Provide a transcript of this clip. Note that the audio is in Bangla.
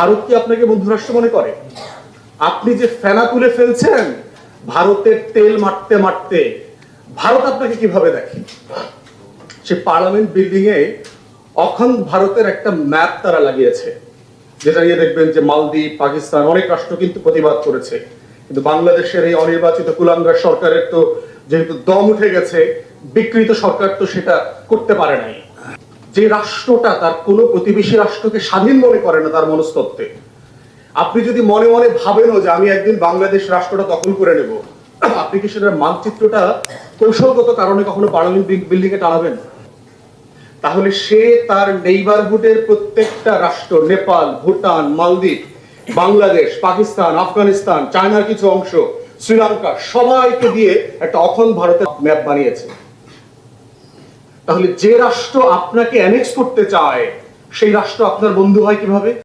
ভারত কি আপনাকে বন্ধু রাষ্ট্র মনে করে? আপনি যে ফেনা তুলে ফেলছেন, ভারতের তেল মারতে মারতে, ভারত আপনাকে কীভাবে দেখে? সে পার্লামেন্ট বিল্ডিং এ অখণ্ড ভারতের একটা ম্যাপ তারা লাগিয়েছে, যেটা নিয়ে দেখবেন যে মালদ্বীপ, পাকিস্তান অনেক রাষ্ট্র কিন্তু প্রতিবাদ করেছে। কিন্তু বাংলাদেশের এই অনির্বাচিত কুলাঙ্গার সরকারের তো যেহেতু দম উঠে গেছে, বিকৃত সরকার তো সেটা করতে পারে নাই। যে রাষ্ট্রটা তার কোনো প্রতিবেশী রাষ্ট্রকে স্বাধীন মনে করে না তার মনস্তত্ত্বে। আপনি যদি মনে মনে ভাবেনও যে আমি একদিন বাংলাদেশ রাষ্ট্রটা দখল করে নেব, আপনি কি সেটার মানচিত্রটা কৌশলগত কারণে কখনো পার্লামেন্ট বিল্ডিং এ টানাবেন? তাহলে সে তার নেইবারহুডের প্রত্যেকটা রাষ্ট্র, নেপাল, ভুটান, মালদ্বীপ, বাংলাদেশ, পাকিস্তান, আফগানিস্তান, চায়নার কিছু অংশ, শ্রীলঙ্কা, সবাইকে দিয়ে একটা অখণ্ড ভারতের ম্যাপ বানিয়েছে। তাহলে যে রাষ্ট্র আপনাকে অ্যানেক্স করতে চায় সেই রাষ্ট্র আপনার বন্ধু হয় কীভাবে?